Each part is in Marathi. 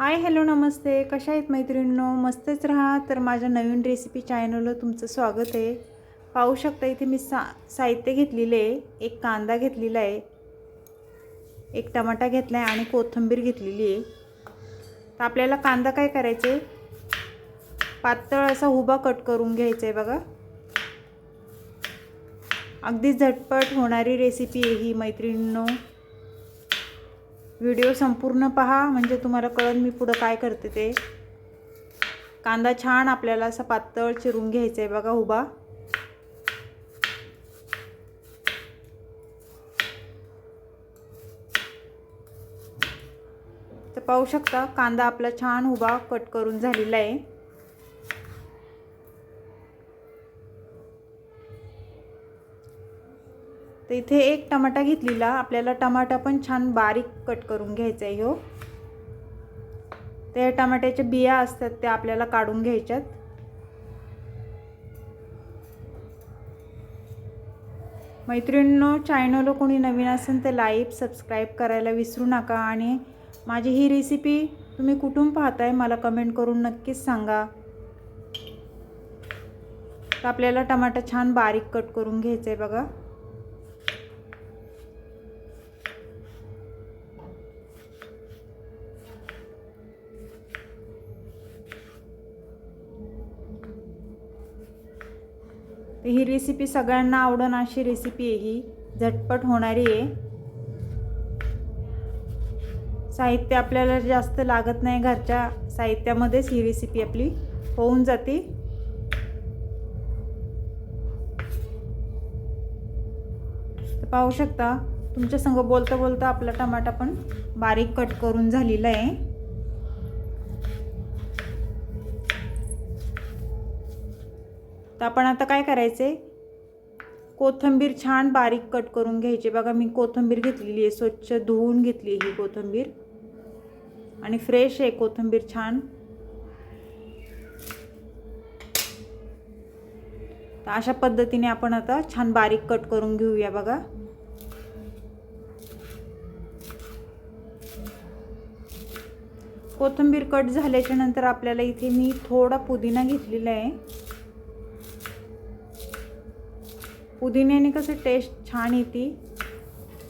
हाय हॅलो नमस्ते. कशा आहेत मैत्रिणींनो? मस्तच राहा. तर माझ्या नवीन रेसिपी चॅनलवर तुमचं स्वागत आहे. पाहू शकता इथे मी सा साहित्य घेतलेले आहे. एक कांदा घेतलेला आहे. एक टमाटा घेतला आहे आणि कोथिंबीर घेतलेली आहे. तर आपल्याला कांदा काय करायचे पातळ असा उभा कट करून घ्यायचा आहे बघा. अगदी झटपट होणारी रेसिपी आहे ही मैत्रिणींनो. व्हिडिओ संपूर्ण पहा म्हणजे तुम्हाला कळेल मी पुढं काय करते ते. कांदा छान आपल्याला असा पातळ चिरून घ्यायचा आहे बघा उभा. तर पाहू शकता कांदा आपला छान उभा कट करून झालेला आहे. तर इथे एक टमाटा घेतलेला. आपल्याला टमाटा पण छान बारीक कट करून घ्यायचा आहे हो. त्या टमाट्याच्या बिया असतात त्या आपल्याला काढून घ्यायच्यात. मैत्रिणींनो चॅनल कोणी नवीन असेल तर लाईक सबस्क्राईब करायला विसरू नका. आणि माझी ही रेसिपी तुम्ही कुठून पाहताय मला कमेंट करून नक्कीच सांगा. तर आपल्याला टमाटा छान बारीक कट करून घ्यायचं आहे बघा. तर ही रेसिपी सगळ्यांना आवडण अशी रेसिपी आहे ही. झटपट होणारी आहे. साहित्य आपल्याला जास्त लागत नाही घरच्या साहित्यामध्येच ही रेसिपी आपली होऊन जाते. पाहू शकता तुमच्या संग बोलता बोलता आपला टमाटा पण बारीक कट करून झालेला आहे. तर आपण आता काय करायचं आहे कोथंबीर छान बारीक कट करून घ्यायची. बघा मी कोथंबीर घेतलेली आहे. स्वच्छ धुवून घेतली ही कोथंबीर. आणि फ्रेश आहे कोथंबीर छान. तर अशा पद्धतीने आपण आता छान बारीक कट करून घेऊया बघा. कोथंबीर कट झाल्याच्यानंतर आपल्याला इथे मी थोडा पुदिना घेतलेला आहे. पुदिन्याने कसं टेस्ट छान येते.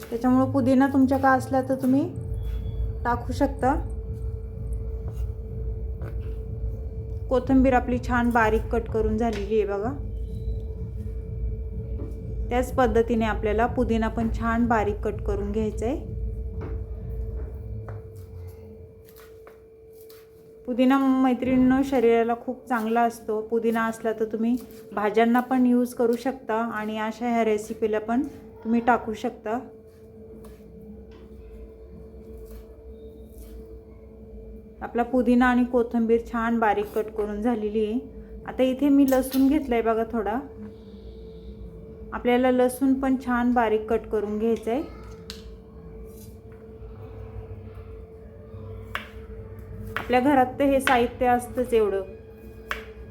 त्याच्यामुळं पुदिना तुमच्या का असला तर तुम्ही टाकू शकता. कोथिंबीर आपली छान बारीक कट करून झालेली आहे बघा. त्याच पद्धतीने आपल्याला पुदिना पण छान बारीक कट करून घ्यायचं आहे पुदिना मैत्रिणीनं शरीराला खूप चांगला असतो. पुदिना असला तर तुम्ही भाज्यांना पण यूज करू शकता आणि अशा ह्या रेसिपीला पण तुम्ही टाकू शकता. आपला पुदिना आणि कोथिंबीर छान बारीक कट करून झालेली आहे. आता इथे मी लसूण घेतलं आहे बघा थोडा. आपल्याला लसूण पण छान बारीक कट करून घ्यायचं आहे आपल्या घरात तर हे साहित्य असतंच एवढं.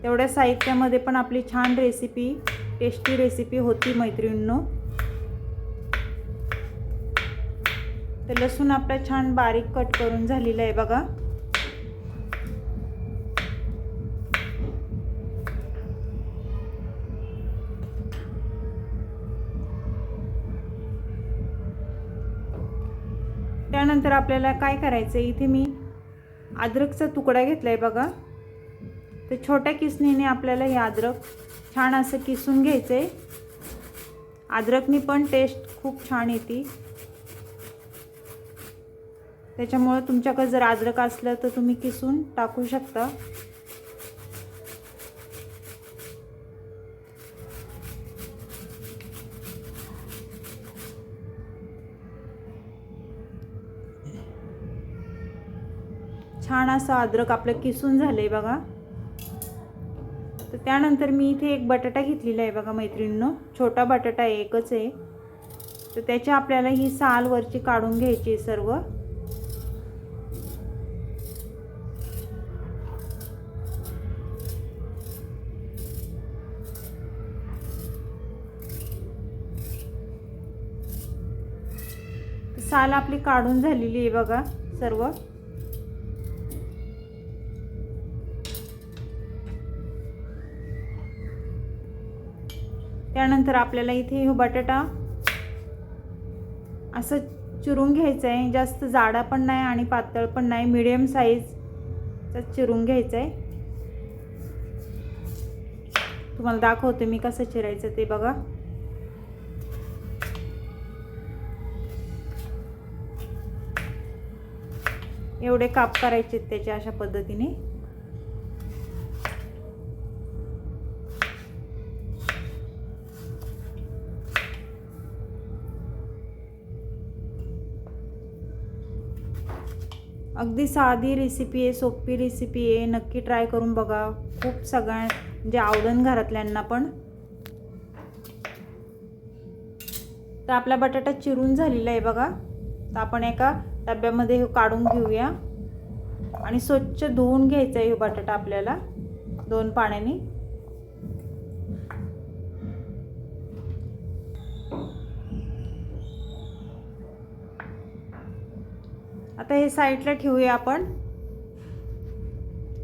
तेवढ्या साहित्यामध्ये पण आपली छान रेसिपी टेस्टी रेसिपी होती मैत्रिणींनो. तर लसूण आपला छान बारीक कट करून झालेला आहे बघा. त्यानंतर आपल्याला काय करायचं इथे मी अद्रकचा तुकडा घेतला आहे बघा. तर छोट्या किसणीने आपल्याला हे अद्रक छान असं किसून घ्यायचं आहे अद्रकनी पण टेस्ट खूप छान येते. त्याच्यामुळं तुमच्याकडे जर अद्रक असलं तर तुम्ही किसून टाकू शकता. छान असं अद्रक आपलं किसून झालं आहे बघा. तर त्यानंतर मी इथे एक बटाटा घेतलेला आहे बघा मैत्रिणीनं. छोटा बटाटा आहे एकच आहे. तर त्याच्या आपल्याला ही साल वरची काढून घ्यायची आहे सर्व. साल आपली काढून झालेली आहे बघा सर्व. त्यानंतर आपल्याला इथे हो बटाटा असं चिरून घ्यायचं आहे जास्त जाडा पण नाही आणि पातळ पण नाही. मिडियम साईजचा चिरून घ्यायचं आहे तुम्हाला दाखवते मी कसं चिरायचं ते बघा. एवढे काप करायचे त्याच्या अशा पद्धतीने. अगदी साधी रेसिपी आहे सोपी रेसिपी आहे. नक्की ट्राय करून बघा. खूप सगळ्या म्हणजे आवडण घरातल्यांना पण. तर आपला बटाटा चिरून झालेला आहे बघा. तर आपण एका डब्यामध्ये हे काढून घेऊया. आणि स्वच्छ धुवून घ्यायचा आहे हे बटाटा आपल्याला दोन पाण्याने. आता हे साईडला ठेवूया आपण.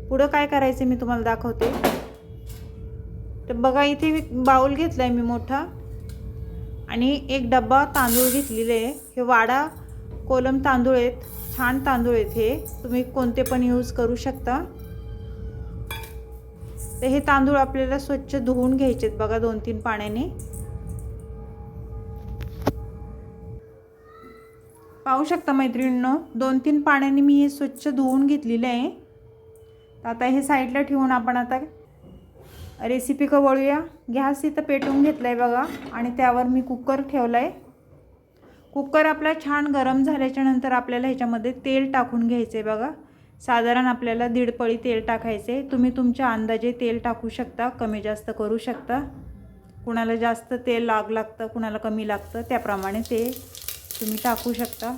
पुढं काय करायचं मी तुम्हाला दाखवते. तर बघा इथे मी बाऊल घेतला आहे मी मोठा. आणि एक डब्बा तांदूळ घेतलेले आहे. हे वाडा कोलम तांदूळ आहेत. छान तांदूळ आहेत हे. तुम्ही कोणते पण यूज करू शकता. तर हे तांदूळ आपल्याला स्वच्छ धुवून घ्यायचे आहेत बघा दोन तीन पाण्याने. पाहू शकता मैत्रिणींनो दोन तीन पाण्याने मी हे स्वच्छ धुवून घेतलेले आहे. तर आता हे साईडला ठेवून आपण आता रेसिपी कवळूया गॅस इथं पेटवून घेतला आहे बघा. आणि त्यावर मी कुकर ठेवला आहे कुकर आपला छान गरम झाल्याच्यानंतर आपल्याला ह्याच्यामध्ये तेल टाकून घ्यायचं आहे बघा. साधारण आपल्याला दीड पळी तेल टाकायचे आहे तुम्ही तुमच्या अंदाजे तेल टाकू शकता कमी जास्त करू शकता. कुणाला जास्त तेल लाग लागतं कुणाला कमी लागतं त्याप्रमाणे ते तुम्ही टाकू शकता.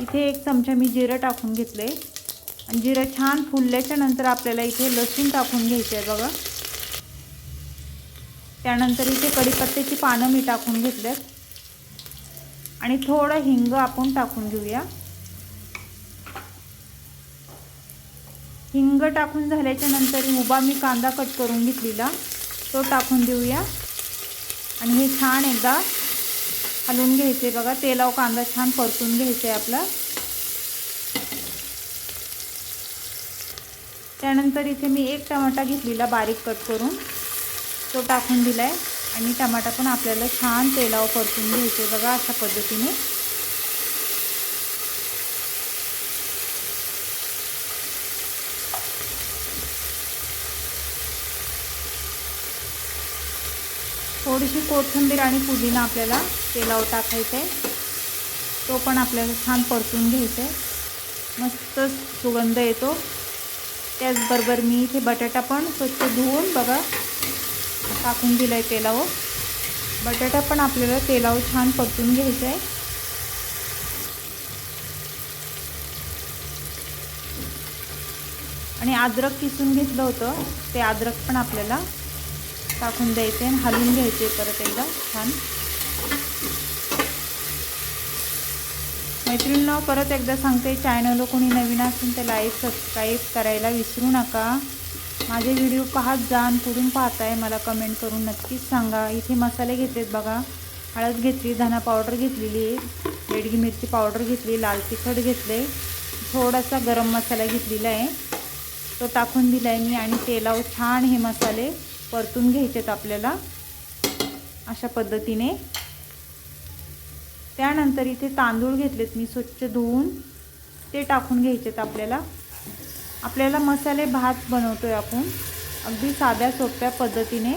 इथे एक चमचा मी जिरं टाकून घेतलं. आहे आणि जिरं छान फुलल्याच्या नंतर आपल्याला इथे लसूण टाकून घ्यायचं आहे बघा. त्यानंतर इथे कढीपत्त्याची पानं मी टाकून घेतल्यात आणि थोडं हिंग आपण टाकून घेऊया. हिंग टाकून झाल्याच्यानंतर उभा मी कांदा कट करून घेतलेला. तो टाकून देऊया. आणि हे छान एकदा हलवून घ्यायचे. बघा तेलाव कांदा छान परतून घ्यायचा आहे आपला. त्यानंतर इथे मी एक टमाटा घेतलेला बारीक कट करून. तो टाकून दिला आहे आणि टमाटा पण आपल्याला छान तेलावर परतून घ्यायचे. बघा अशा पद्धतीने. थोडीशी कोथिंबीर आणि पुदिना आपल्याला तेलावर टाकायचं आहे. तो पण आपल्याला छान परतून घ्यायचा आहे. मस्त सुगंध येतो. त्याचबरोबर मी इथे बटाटा पण स्वच्छ धुवून बघा टाकून दिला आहे तेलावर. बटाटा पण आपल्याला तेलावर छान परतून घ्यायचा आहे. आणि अद्रक किसून घेतलं होतं ते अद्रक पण आपल्याला टाकून द्यायचे आणि हलवून घ्यायचे परत एकदा छान. मैत्रिणींनो परत एकदा सांगते चॅनल कोणी नवीन असेल तर लाईक सबस्क्राईब करायला विसरू नका. माझे व्हिडिओ पाहत जाण कुठून पाहताय. मला कमेंट करून नक्कीच सांगा. इथे मसाले घेतलेत बघा. हळद घेतली धना पावडर घेतलेली आहे बेडगी मिरची पावडर घेतली लाल तिखट घेतले. थोडासा गरम मसाला घेतलेला आहे. तो टाकून दिला आहे मी आणि तेलावर छान हे मसाले परतून घ्यायचेत आपल्याला अशा पद्धतीने. त्यानंतर इथे तांदूळ घेतलेत मी स्वच्छ धुवून. ते टाकून घ्यायचेत आपल्याला. आपल्याला मसाले भात बनवतो आहे आपण. अगदी साध्या सोप्या पद्धतीने.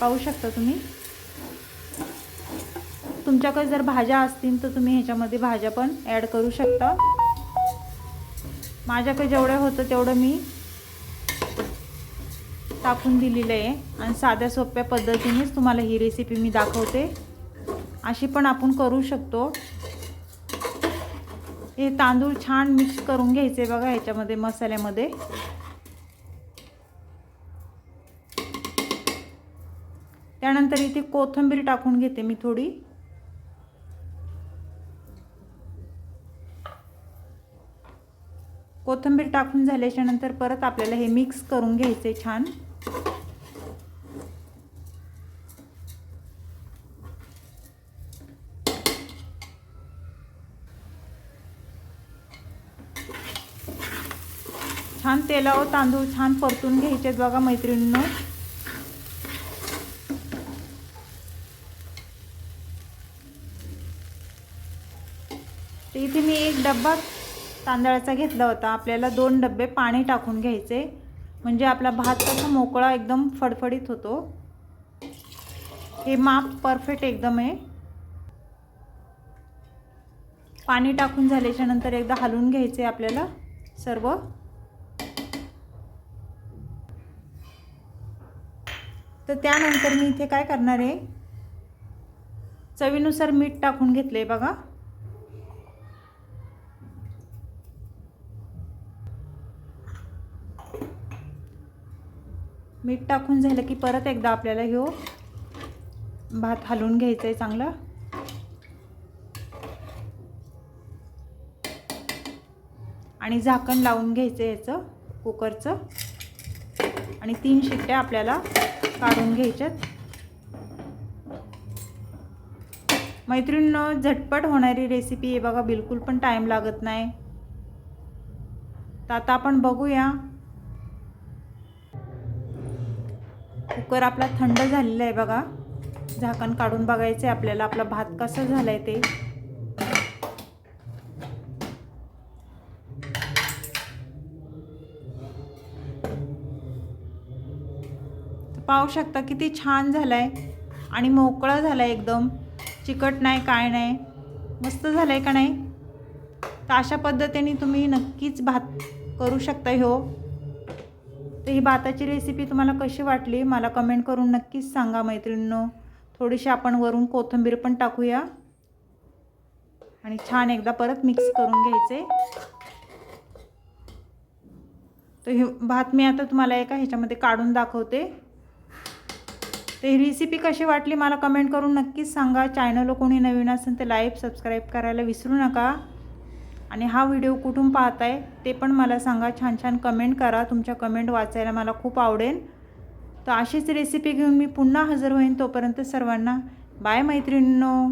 पाहू शकता तुम्ही? तुमच्याकडे जर भाज्या असतील तर तुम्ही ह्याच्यामध्ये भाज्या पण ॲड करू शकता. माझ्याकडे जेवढं होतं तेवढं मी टाकून दिलेलं आहे आणि साध्या सोप्या पद्धतीनेच तुम्हाला ही रेसिपी मी दाखवते. अशी पण आपण करू शकतो. हे तांदूळ छान मिक्स करून घ्यायचे बघा ह्याच्यामध्ये मसाल्यामध्ये. त्यानंतर इथे कोथिंबीर टाकून घेते मी थोडी. कोथिंबीर टाकून झाल्याच्यानंतर परत आपल्याला हे मिक्स करून घ्यायचे छान. छान तेलावर तांदूळ छान परतून घ्यायचे बघा मैत्रिणींनो. इथे मी एक डब्बा तांदळाचा घेतला होता. आपल्याला दोन डब्बे पाणी टाकून घ्यायचे. म्हणजे आपला भात कसा मोकळा एकदम फडफडीत होतो. हे माप परफेक्ट एकदम आहे. पाणी टाकून झाल्याच्यानंतर एकदा हलवून घ्यायचे आपल्याला सर्व. तर त्यानंतर मी इथे काय करणार आहे? चवीनुसार मीठ टाकून घेतलं आहे बघा. मीठ टाकून झालं की परत एकदा आपल्याला ह्यो भात हलवून घ्यायचा आहे चांगला. आणि झाकण लावून घ्यायचं याचं कुकरचं. आणि तीन शिट्ट्या आपल्याला काढून घ्यायच्यात. मैत्रिणीनं झटपट होणारी रेसिपी आहे बघा बिलकुल पण टाईम लागत नाही. तर आता आपण बघूया. कुकर आपला थंड झालेला आहे बघा. झाकण काढून बघायचं आहे आपल्याला. आपला भात कसा झाला आहे ते. पाहू शकता किती छान झाला आहे आणि मोकळा झाला आहे एकदम. चिकट नाही काय नाही. मस्त झालं आहे का नाही? तर अशा पद्धतीने तुम्ही नक्कीच भात करू शकता ह्यो तर ही भाताची रेसिपी तुम्हाला कशी वाटली मला कमेंट करून नक्कीच सांगा मैत्रिणींनो. थोडीशी आपण वरून कोथिंबीर पण टाकूया. आणि छान एकदा परत मिक्स करून घ्यायचे. तर हे भात मी आता तुम्हाला एका ह्याच्यामध्ये काढून दाखवते. तर ही रेसिपी कशी वाटली मला कमेंट करून नक्कीच सांगा. चॅनल कोणी नवीन असेल तर लाईक सबस्क्राईब करायला विसरू नका. आणि हा व्हिडिओ कुठून पाहताय ते पण मला सांगा. छान छान कमेंट करा. तुमच्या कमेंट वाचायला मला खूप आवडेल. तर अशीच रेसिपी घेऊन मी पुन्हा हजर होईन तोपर्यंत सर्वांना. बाय मैत्रिणींनो.